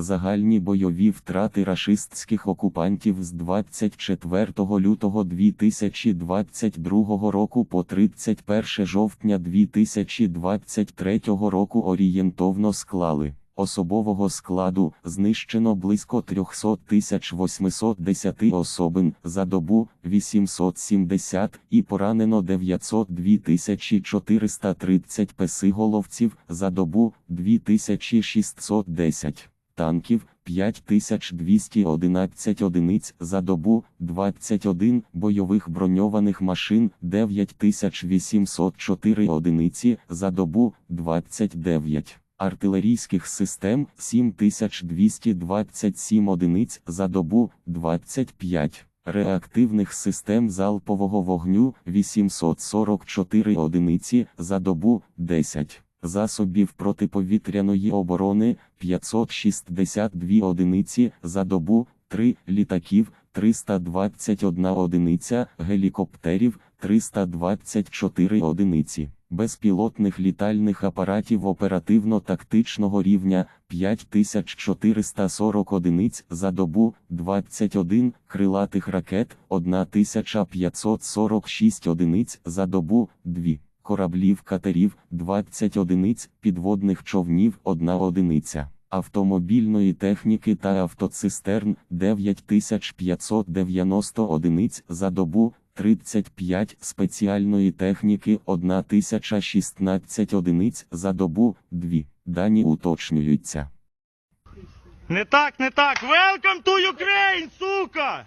Загальні бойові втрати рашистських окупантів з 24 лютого 2022 року по 31 жовтня 2023 року орієнтовно склали. Особового складу знищено близько 300 810 особин за добу 870 і поранено 902 430 песиголовців за добу 2610 танків 5211 одиниць за добу, 21 бойових броньованих машин 9804 одиниці за добу, 29 артилерійських систем 7227 одиниць за добу, 25 реактивних систем залпового вогню 844 одиниці за добу, 10 засобів протиповітряної оборони 562 одиниці за добу, 3 літаків 321 одиниця, гелікоптерів 324 одиниці, безпілотних літальних апаратів оперативно-тактичного рівня 5440 одиниць за добу, 21 крилатих ракет 1546 одиниць за добу, 2 кораблів катерів 20 одиниць, підводних човнів 1 одиниця, автомобільної техніки та автоцистерн 9590 одиниць за добу, 35 спеціальної техніки 1016 одиниць за добу, 2. Дані уточнюються. Не так, не так. Welcome to Ukraine, сука!